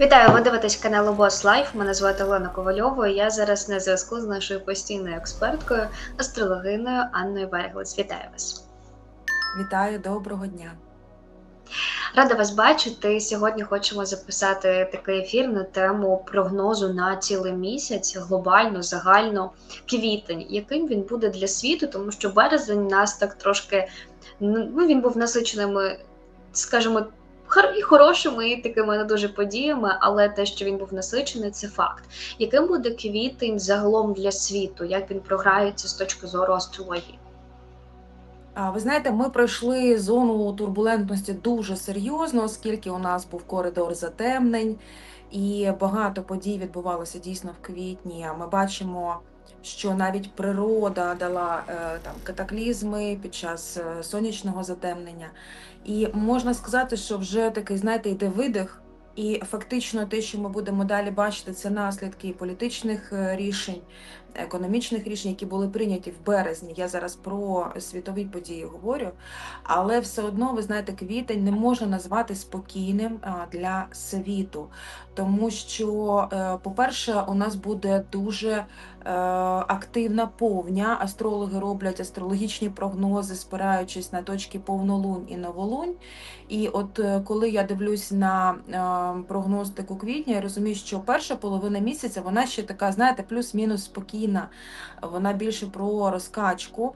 Вітаю, ви дивитесь канал Бос Лайф. Мене звати Олена Ковальова. і Я зараз на зв'язку з нашою постійною експерткою, астрологиною Анною Берглес. Вітаю вас. Вітаю, доброго дня. Рада вас бачити. Сьогодні хочемо записати такий ефір на тему прогнозу на цілий місяць, глобально, загально, квітень, яким він буде для світу, тому що березень нас так трошки ну він був насиченими, скажімо, і хорошими, і такими не дуже подіями, але те, що він був насичений, це факт. Яким буде квітень загалом для світу? Як він програється з точки зору астрології? Ви знаєте, ми пройшли зону турбулентності дуже серйозно, оскільки у нас був коридор затемнень, і багато подій відбувалося дійсно в квітні. Ми бачимо, що навіть природа дала е, там катаклізми під час е, сонячного затемнення. І можна сказати, що вже такий, знаєте, йде видих. І фактично те, що ми будемо далі бачити, це наслідки політичних е, рішень, економічних рішень, які були прийняті в березні. Я зараз про світові події говорю, але все одно, ви знаєте, квітень не можна назвати спокійним для світу, тому що, е, по-перше, у нас буде дуже е, активна повня. Астрологи роблять астрологічні прогнози, спираючись на точки повнолунь і новолунь. І от е, коли я дивлюсь на прогностику квітня, я розумію, що перша половина місяця вона ще така, знаєте, плюс-мінус спокійна. Вона більше про розкачку.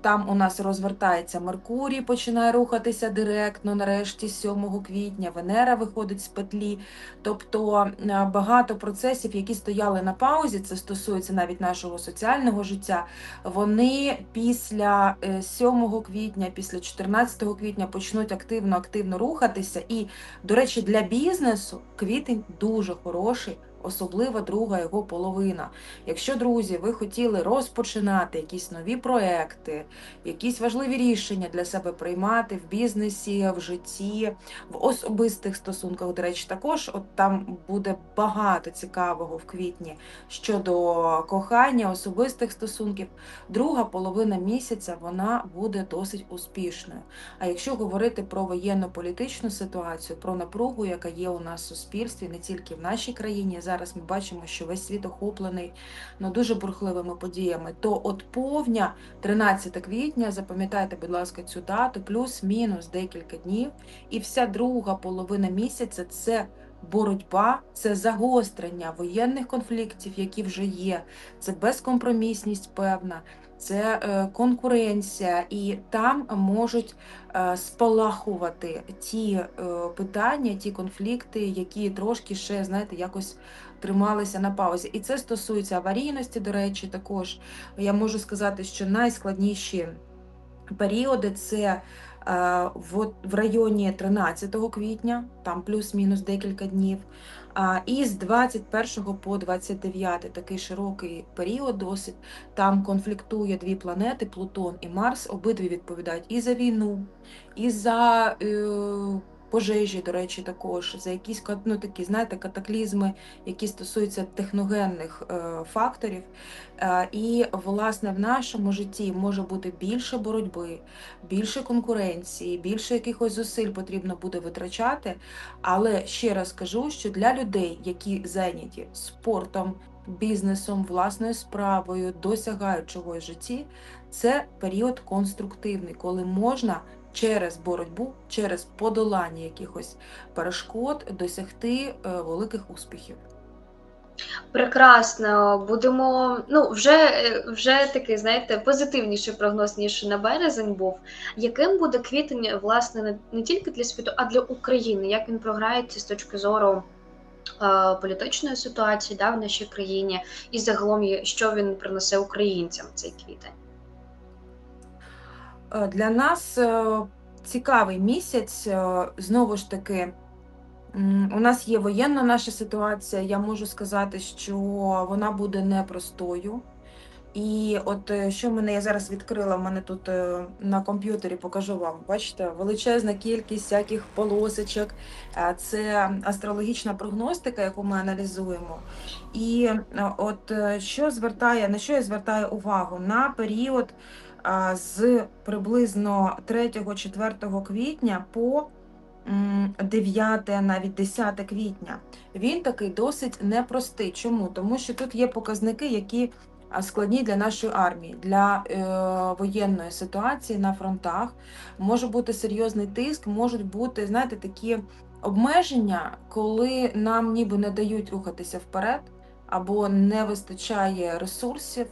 Там у нас розвертається Меркурій, починає рухатися директно, нарешті, 7 квітня, Венера виходить з петлі. Тобто е, багато процесів, які стояли на паузі, це стосується навіть нашого соціального життя. Вони після е, 7 квітня, після 14 квітня почнуть активно активно рухатися. І, до речі, для бізнесу квітень дуже хороший. Особлива друга його половина. Якщо, друзі, ви хотіли розпочинати якісь нові проекти, якісь важливі рішення для себе приймати в бізнесі, в житті, в особистих стосунках, до речі, також от там буде багато цікавого в квітні щодо кохання, особистих стосунків. Друга половина місяця вона буде досить успішною. А якщо говорити про воєнно-політичну ситуацію, про напругу, яка є у нас в суспільстві, не тільки в нашій країні, зараз ми бачимо, що весь світ охоплений ну, дуже бурхливими подіями, то от повня 13 квітня, запам'ятайте, будь ласка, цю дату, плюс-мінус декілька днів, і вся друга половина місяця це. Боротьба це загострення воєнних конфліктів, які вже є, це безкомпромісність певна, це е, конкуренція, і там можуть е, спалахувати ті е, питання, ті конфлікти, які трошки ще, знаєте, якось трималися на паузі. І це стосується аварійності, до речі, також. Я можу сказати, що найскладніші періоди це в, в районі 13 квітня, там плюс-мінус декілька днів. І з 21 по 29 такий широкий період досить. Там конфліктує дві планети Плутон і Марс. Обидві відповідають і за війну, і за е, пожежі, до речі, також за якісь ну, такі, знаєте, катаклізми, які стосуються техногенних е, факторів. Е, і, власне, в нашому житті може бути більше боротьби, більше конкуренції, більше якихось зусиль потрібно буде витрачати. Але ще раз кажу, що для людей, які зайняті спортом, бізнесом, власною справою, досягають чогось в житті, це період конструктивний, коли можна через боротьбу, через подолання якихось перешкод досягти е, великих успіхів. Прекрасно, будемо. Ну, вже, е, вже такий, знаєте, позитивніший прогноз, ніж на березень був. Яким буде квітень, власне, не, не тільки для світу, а для України? Як він програється з точки зору е, політичної ситуації да, в нашій країні, і загалом, що він принесе українцям цей квітень? Е, Для нас е, цікавий місяць. Е, Знову ж таки, у нас є воєнна наша ситуація. Я можу сказати, що вона буде непростою. І от що мене я зараз відкрила, в мене тут на комп'ютері покажу вам. Бачите, величезна кількість всяких полосочок. Це астрологічна прогностика, яку ми аналізуємо. І от що звертає, на що я звертаю увагу? На період з приблизно 3-4 квітня по 9, навіть 10 квітня, він такий досить непростий. Чому? Тому що тут є показники, які складні для нашої армії, для е, воєнної ситуації на фронтах. Може бути серйозний тиск, можуть бути, знаєте, такі обмеження, коли нам ніби не дають рухатися вперед, або не вистачає ресурсів,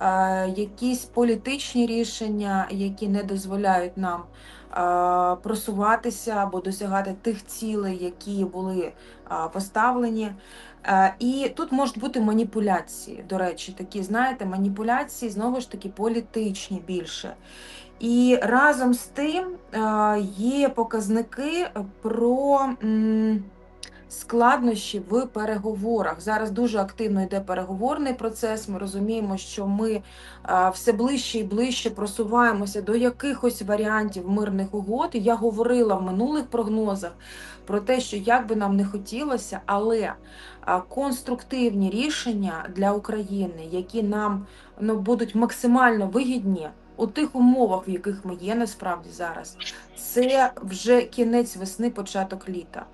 е, якісь політичні рішення, які не дозволяють нам е, просуватися або досягати тих цілей, які були е, поставлені. І тут можуть бути маніпуляції, до речі, такі, знаєте, маніпуляції знову ж таки політичні більше. І разом з тим є показники про складнощі в переговорах. Зараз дуже активно йде переговорний процес. Ми розуміємо, що ми е, все ближче і ближче просуваємося до якихось варіантів мирних угод. Я говорила в минулих прогнозах про те, що як би нам не хотілося, але конструктивні рішення для України, які нам ну, будуть максимально вигідні у тих умовах, в яких ми є насправді зараз, це вже кінець весни, початок літа.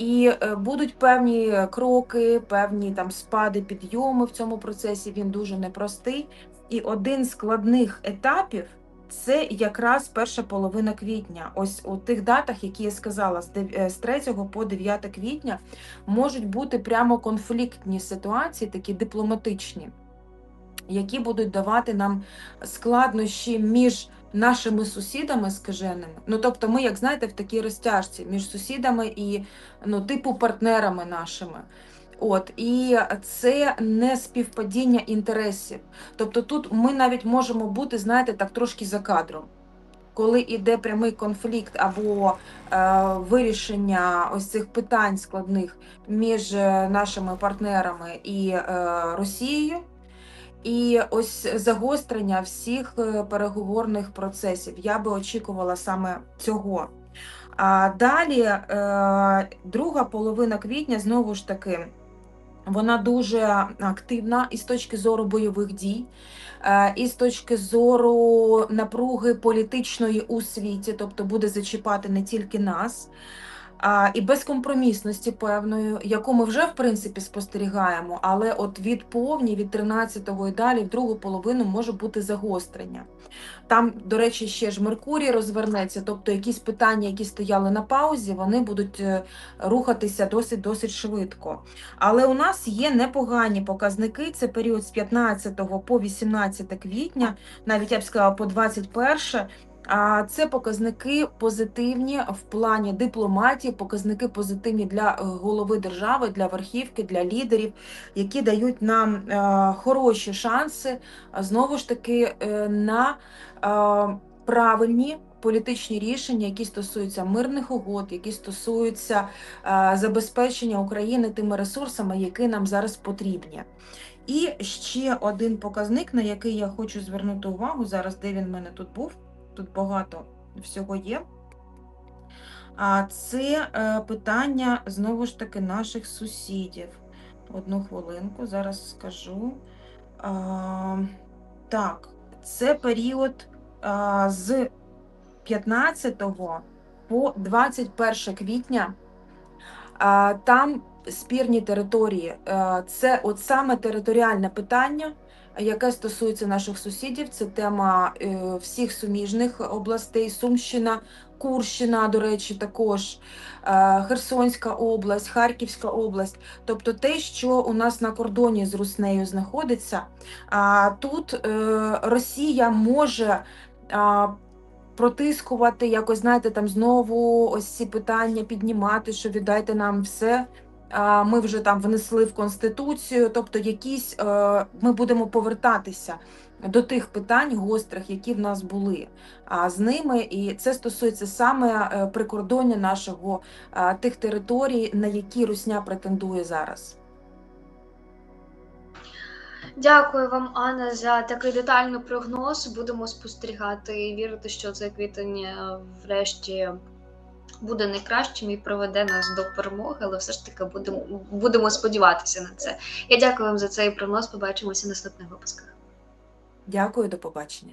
І е, будуть певні кроки, певні там спади, підйоми в цьому процесі. Він дуже непростий. І один з складних етапів це якраз перша половина квітня. Ось у тих датах, які я сказала, з е, з 3 по 9 квітня можуть бути прямо конфліктні ситуації, такі дипломатичні, які будуть давати нам складнощі між нашими сусідами скаженими. Ну тобто, ми, як знаєте, в такій розтяжці між сусідами і ну, типу партнерами нашими. От і це не співпадіння інтересів. Тобто, тут ми навіть можемо бути, знаєте, так трошки за кадром. Коли йде прямий конфлікт або е, вирішення ось цих питань складних між е, нашими партнерами і е, Росією, і ось загострення всіх е, переговорних процесів. Я би очікувала саме цього. А далі, е, друга половина квітня, знову ж таки, вона дуже активна і з точки зору бойових дій, е, і з точки зору напруги політичної у світі, тобто буде зачіпати не тільки нас. А, і безкомпромісності певної, яку ми вже в принципі спостерігаємо, але от від повні, від 13-го і далі, в другу половину може бути загострення. Там, до речі, ще ж Меркурій розвернеться, тобто якісь питання, які стояли на паузі, вони будуть е, рухатися досить досить швидко. Але у нас є непогані показники. Це період з 15 по 18 квітня, навіть я б сказала по 21. А це показники позитивні в плані дипломатії, показники позитивні для е, голови держави, для верхівки, для лідерів, які дають нам е, хороші шанси знову ж таки е, на правильні. Політичні рішення, які стосуються мирних угод, які стосуються е, забезпечення України тими ресурсами, які нам зараз потрібні. І ще один показник, на який я хочу звернути увагу зараз, де він в мене тут був. Тут багато всього є. А це е, питання знову ж таки наших сусідів. Одну хвилинку, зараз скажу. А, так, це період а, з 15 по 21 квітня. А, там спірні території. Е, Це от саме територіальне питання, яке стосується наших сусідів. Це тема е, всіх суміжних областей, Сумщина, Курщина, до речі, також е, Херсонська область, Харківська область. Тобто те, що у нас на кордоні з Руснею знаходиться. А тут е, Росія може. Протискувати, якось знаєте, там знову ось ці питання піднімати, що віддайте нам все. Ми вже там внесли в конституцію. Тобто, якісь е, ми будемо повертатися до тих питань гострих, які в нас були з ними. І це стосується саме е, прикордоння нашого е, тих територій, на які Русня претендує зараз. Дякую вам, Анна, за такий детальний прогноз. Будемо спостерігати і вірити, що цей квітень врешті буде найкращим і приведе нас до перемоги, але все ж таки будемо, будемо сподіватися на це. Я дякую вам за цей прогноз. Побачимося в наступних випусках. Дякую, до побачення.